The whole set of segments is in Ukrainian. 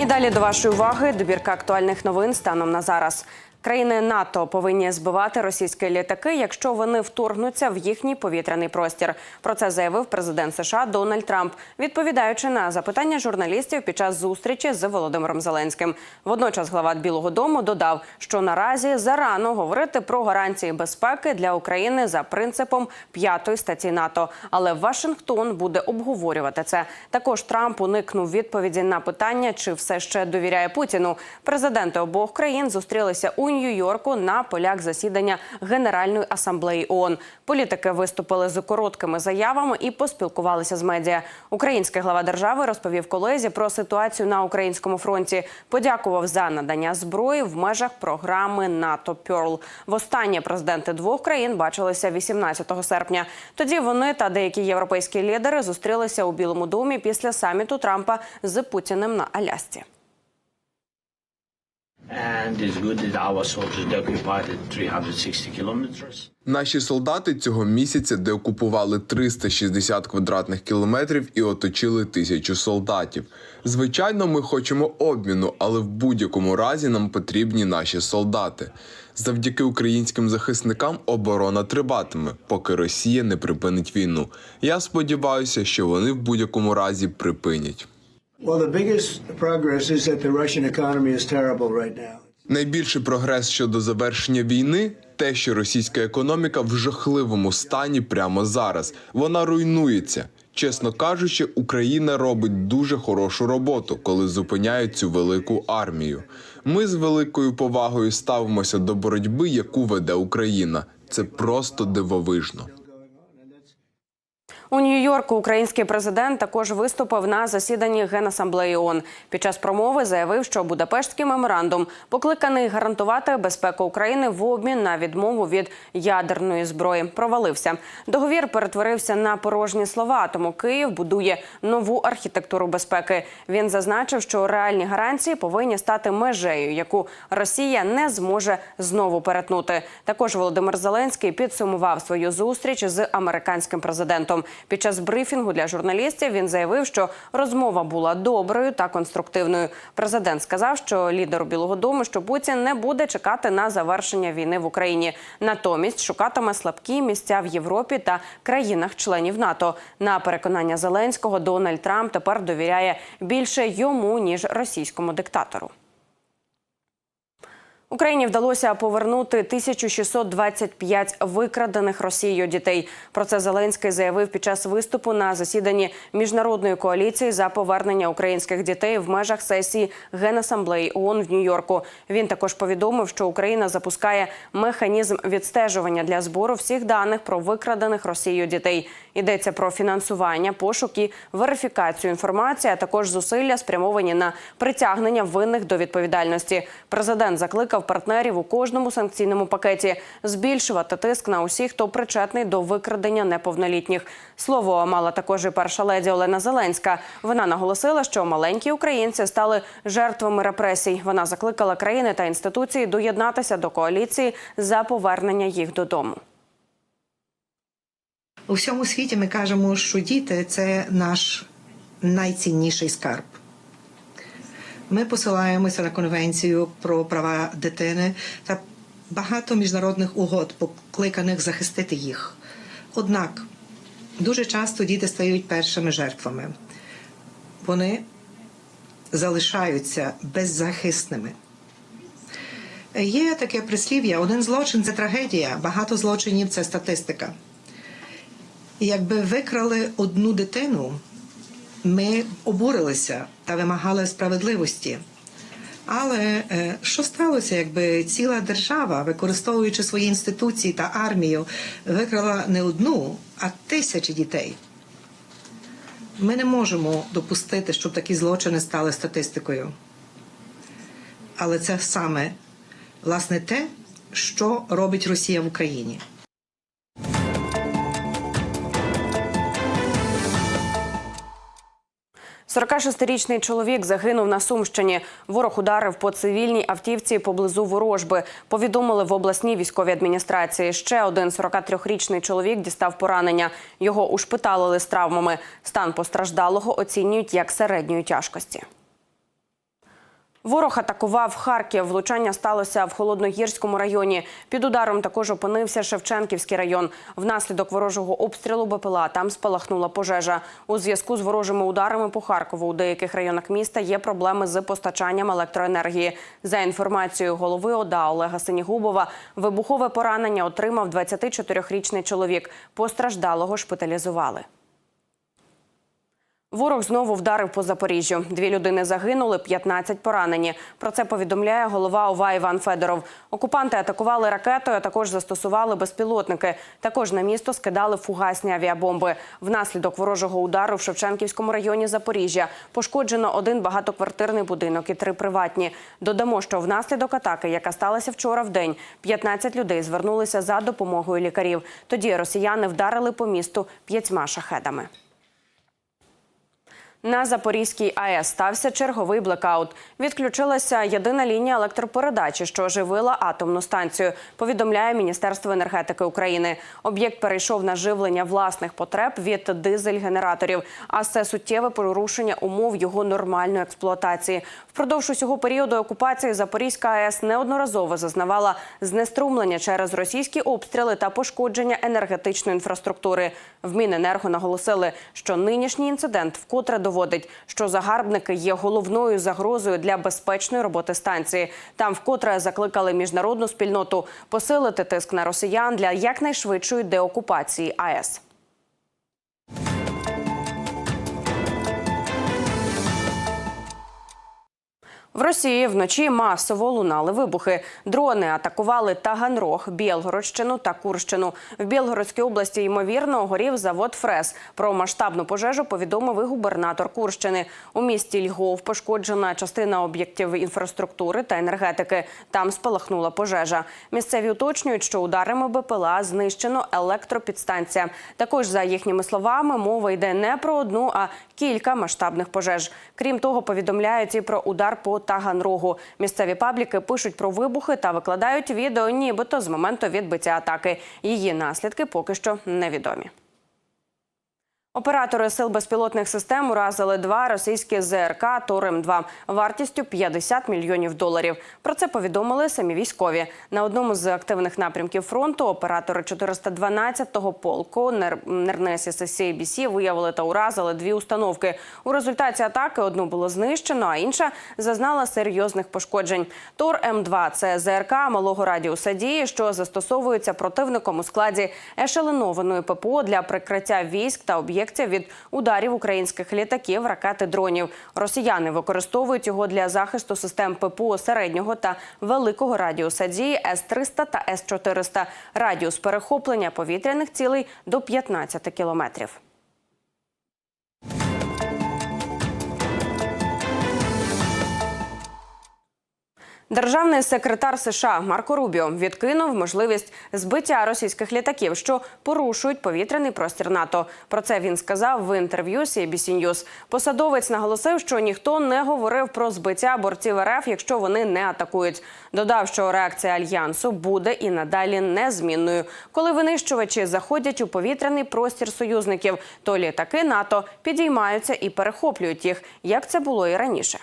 І далі до вашої уваги добірка актуальних новин станом на зараз. Країни НАТО повинні збивати російські літаки, якщо вони вторгнуться в їхній повітряний простір. Про це заявив президент США Дональд Трамп, відповідаючи на запитання журналістів під час зустрічі з Володимиром Зеленським. Водночас глава Білого Дому додав, що наразі зарано говорити про гарантії безпеки для України за принципом п'ятої статті НАТО. Але Вашингтон буде обговорювати це. Також Трамп уникнув відповіді на питання, чи все ще довіряє Путіну. Президенти обох країн зустрілися у Нью-Йорку на полях засідання Генеральної асамблеї ООН. Політики виступили з короткими заявами і поспілкувалися з медіа. Український глава держави розповів колезі про ситуацію на українському фронті. Подякував за надання зброї в межах програми НАТО Пьорл. Востаннє президенти двох країн бачилися 18 серпня. Тоді вони та деякі європейські лідери зустрілися у Білому домі після саміту Трампа з Путіним на Алясці. Наші солдати цього місяця деокупували 360 квадратних кілометрів і оточили тисячу солдатів. Звичайно, ми хочемо обміну, але в будь-якому разі нам потрібні наші солдати. Завдяки українським захисникам оборона триватиме, поки Росія не припинить війну. Я сподіваюся, що вони в будь-якому разі припинять. Найбільший прогрес щодо завершення війни те, що російська економіка в жахливому стані прямо зараз. Вона руйнується. Чесно кажучи, Україна робить дуже хорошу роботу, коли зупиняє цю велику армію. Ми з великою повагою ставимося до боротьби, яку веде Україна. Це просто дивовижно. У Нью-Йорку український президент також виступив на засіданні Генасамблеї ООН. Під час промови заявив, що Будапештський меморандум покликаний гарантувати безпеку України в обмін на відмову від ядерної зброї. Провалився. Договір перетворився на порожні слова. Тому Київ будує нову архітектуру безпеки. Він зазначив, що реальні гарантії повинні стати межею, яку Росія не зможе знову перетнути. Також Володимир Зеленський підсумував свою зустріч з американським президентом. Під час брифінгу для журналістів він заявив, що розмова була доброю та конструктивною. Президент сказав, що лідеру Білого Дому, що Путін не буде чекати на завершення війни в Україні. Натомість шукатиме слабкі місця в Європі та країнах-членів НАТО. На переконання Зеленського Дональд Трамп тепер довіряє більше йому ніж російському диктатору. Україні вдалося повернути 1625 викрадених Росією дітей. Про це Зеленський заявив під час виступу на засіданні міжнародної коаліції за повернення українських дітей в межах сесії Генасамблеї ООН в Нью-Йорку. Він також повідомив, що Україна запускає механізм відстежування для збору всіх даних про викрадених Росією дітей. Йдеться про фінансування, пошук і верифікацію інформації, а також зусилля спрямовані на притягнення винних до відповідальності. Президент закликав партнерів у кожному санкційному пакеті збільшувати тиск на усіх, хто причетний до викрадення неповнолітніх. Слово мала також і перша леді Олена Зеленська. Вона наголосила, що маленькі українці стали жертвами репресій. Вона закликала країни та інституції доєднатися до коаліції за повернення їх додому. У всьому світі ми кажемо, що діти це наш найцінніший скарб. Ми посилаємося на конвенцію про права дитини та багато міжнародних угод, покликаних захистити їх. Однак дуже часто діти стають першими жертвами. Вони залишаються беззахисними. Є таке прислів'я: один злочин це трагедія, багато злочинів це статистика. Якби викрали одну дитину, ми обурилися та вимагали справедливості. Але е, що сталося, якби ціла держава, використовуючи свої інституції та армію, викрала не одну, а тисячі дітей? Ми не можемо допустити, щоб такі злочини стали статистикою. Але це саме власне те, що робить Росія в Україні. 46-річний чоловік загинув на Сумщині. Ворог ударив по цивільній автівці поблизу ворожби. Повідомили в обласній військовій адміністрації. Ще один 43-річний чоловік дістав поранення. Його ушпиталили з травмами. Стан постраждалого оцінюють як середньої тяжкості. Ворог атакував Харків. Влучання сталося в холодногірському районі. Під ударом також опинився Шевченківський район. Внаслідок ворожого обстрілу БПЛА там спалахнула пожежа. У зв'язку з ворожими ударами по Харкову у деяких районах міста є проблеми з постачанням електроенергії. За інформацією голови ОДА Олега Синігубова, вибухове поранення отримав 24-річний чоловік. Постраждалого шпиталізували. Ворог знову вдарив по Запоріжжю. Дві людини загинули, 15 поранені. Про це повідомляє голова ОВА Іван Федоров. Окупанти атакували ракетою, а також застосували безпілотники. Також на місто скидали фугасні авіабомби. Внаслідок ворожого удару в Шевченківському районі Запоріжжя пошкоджено один багатоквартирний будинок і три приватні. Додамо, що внаслідок атаки, яка сталася вчора в день, 15 людей звернулися за допомогою лікарів. Тоді росіяни вдарили по місту п'ятьма шахедами. На Запорізькій АЕС стався черговий блекаут. Відключилася єдина лінія електропередачі, що оживила атомну станцію. Повідомляє Міністерство енергетики України. Об'єкт перейшов на живлення власних потреб від дизель-генераторів, а це суттєве порушення умов його нормальної експлуатації. Впродовж усього періоду окупації Запорізька АЕС неодноразово зазнавала знеструмлення через російські обстріли та пошкодження енергетичної інфраструктури. В Міненерго наголосили, що нинішній інцидент вкотре доводить, що загарбники є головною загрозою для безпечної роботи станції. Там вкотре закликали міжнародну спільноту посилити тиск на росіян для якнайшвидшої деокупації АЕС. В Росії вночі масово лунали вибухи. Дрони атакували Таганрог, Білгородщину та Курщину. В Білгородській області ймовірно горів завод Фрес. Про масштабну пожежу повідомив і губернатор Курщини. У місті Львов пошкоджена частина об'єктів інфраструктури та енергетики. Там спалахнула пожежа. Місцеві уточнюють, що ударами БПЛА знищено електропідстанція. Також за їхніми словами мова йде не про одну, а кілька масштабних пожеж. Крім того, повідомляють і про удар по Таганрогу. Місцеві пабліки пишуть про вибухи та викладають відео, нібито з моменту відбиття атаки. Її наслідки поки що невідомі. Оператори сил безпілотних систем уразили два російські ЗРК Торем-2 вартістю 50 мільйонів доларів. Про це повідомили самі військові. На одному з активних напрямків фронту оператори 412-го полку Нернесі CBC виявили та уразили дві установки. У результаті атаки одну було знищено, а інша зазнала серйозних пошкоджень. Тор М2 – це ЗРК малого радіуса дії, що застосовується противником у складі ешеленованої ППО для прикриття військ та об'єктів від ударів українських літаків, ракет і дронів. Росіяни використовують його для захисту систем ППО середнього та великого радіуса дії С-300 та С-400. Радіус перехоплення повітряних цілей до 15 кілометрів. Державний секретар США Марко Рубіо відкинув можливість збиття російських літаків, що порушують повітряний простір НАТО. Про це він сказав в інтерв'ю CBC News. Посадовець наголосив, що ніхто не говорив про збиття бортів РФ, якщо вони не атакують. Додав, що реакція альянсу буде і надалі незмінною. Коли винищувачі заходять у повітряний простір союзників, то літаки НАТО підіймаються і перехоплюють їх, як це було і раніше.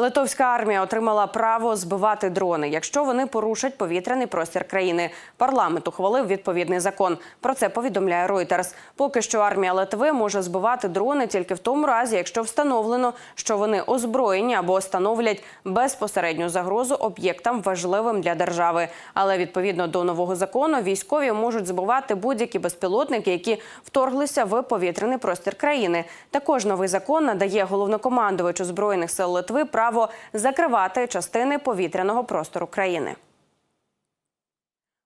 Литовська армія отримала право збивати дрони, якщо вони порушать повітряний простір країни. Парламент ухвалив відповідний закон. Про це повідомляє Reuters. Поки що армія Литви може збивати дрони тільки в тому разі, якщо встановлено, що вони озброєні або становлять безпосередню загрозу об'єктам важливим для держави. Але відповідно до нового закону військові можуть збивати будь-які безпілотники, які вторглися в повітряний простір країни. Також новий закон надає головнокомандувачу збройних сил Литви право закривати частини повітряного простору країни.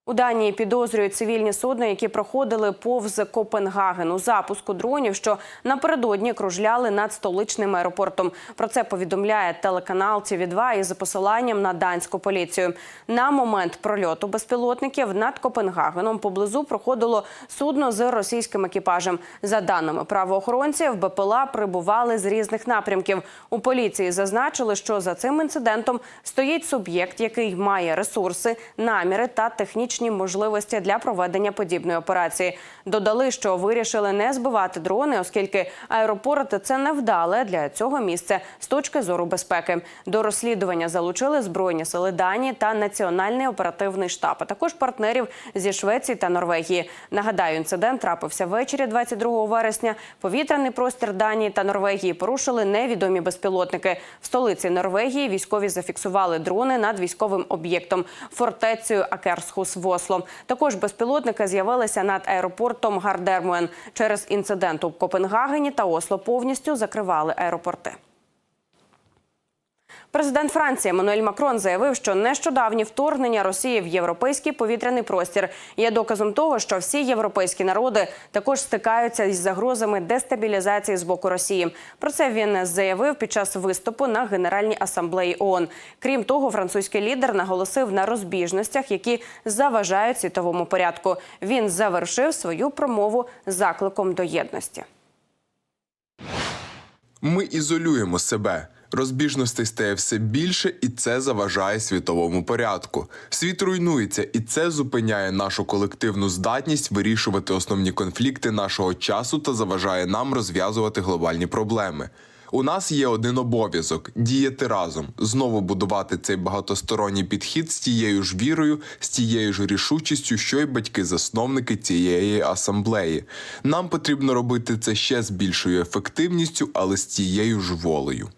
У Данії підозрюють цивільні судна, які проходили повз Копенгаген у запуску дронів, що напередодні кружляли над столичним аеропортом. Про це повідомляє телеканал tv 2 із посиланням на данську поліцію. На момент прольоту безпілотників над Копенгагеном поблизу проходило судно з російським екіпажем. За даними правоохоронців, БПЛА прибували з різних напрямків. У поліції зазначили, що за цим інцидентом стоїть суб'єкт, який має ресурси, наміри та технічні технологічні можливості для проведення подібної операції. Додали, що вирішили не збивати дрони, оскільки аеропорт це невдале для цього місце з точки зору безпеки. До розслідування залучили збройні сили Данії та Національний оперативний штаб, а також партнерів зі Швеції та Норвегії. Нагадаю, інцидент трапився ввечері 22 вересня. Повітряний простір Данії та Норвегії порушили невідомі безпілотники. В столиці Норвегії військові зафіксували дрони над військовим об'єктом фортецею Акерсхус в Осло. Також безпілотники з'явилися над аеропортом Гардермуен. Через інцидент у Копенгагені та Осло повністю закривали аеропорти. Президент Франції Еммануель Макрон заявив, що нещодавні вторгнення Росії в європейський повітряний простір є доказом того, що всі європейські народи також стикаються із загрозами дестабілізації з боку Росії. Про це він заявив під час виступу на Генеральній асамблеї ООН. Крім того, французький лідер наголосив на розбіжностях, які заважають світовому порядку. Він завершив свою промову закликом до єдності. Ми ізолюємо себе. Розбіжностей стає все більше, і це заважає світовому порядку. Світ руйнується, і це зупиняє нашу колективну здатність вирішувати основні конфлікти нашого часу та заважає нам розв'язувати глобальні проблеми. У нас є один обов'язок діяти разом, знову будувати цей багатосторонній підхід з тією ж вірою, з тією ж рішучістю, що й батьки-засновники цієї асамблеї. Нам потрібно робити це ще з більшою ефективністю, але з тією ж волею.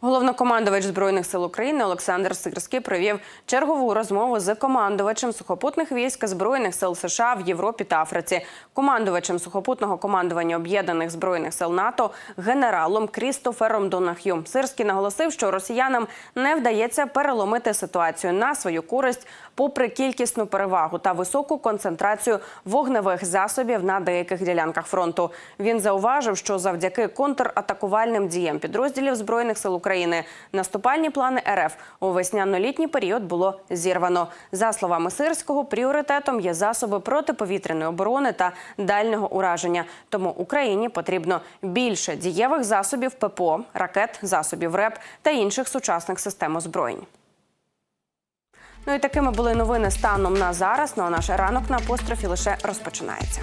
Головнокомандувач збройних сил України Олександр Сирський провів чергову розмову з командувачем сухопутних військ збройних сил США в Європі та Африці, командувачем сухопутного командування об'єднаних збройних сил НАТО генералом Крістофером Донах'ю. Сирський наголосив, що росіянам не вдається переломити ситуацію на свою користь, попри кількісну перевагу та високу концентрацію вогневих засобів на деяких ділянках фронту. Він зауважив, що завдяки контратакувальним діям підрозділів збройних сил України наступальні плани РФ у весняно-літній період було зірвано. За словами Сирського, пріоритетом є засоби протиповітряної оборони та дальнього ураження. Тому Україні потрібно більше дієвих засобів ППО, ракет, засобів РЕП та інших сучасних систем озброєнь. Ну і такими були новини станом на зараз. Ну а наш ранок на апострофі лише розпочинається.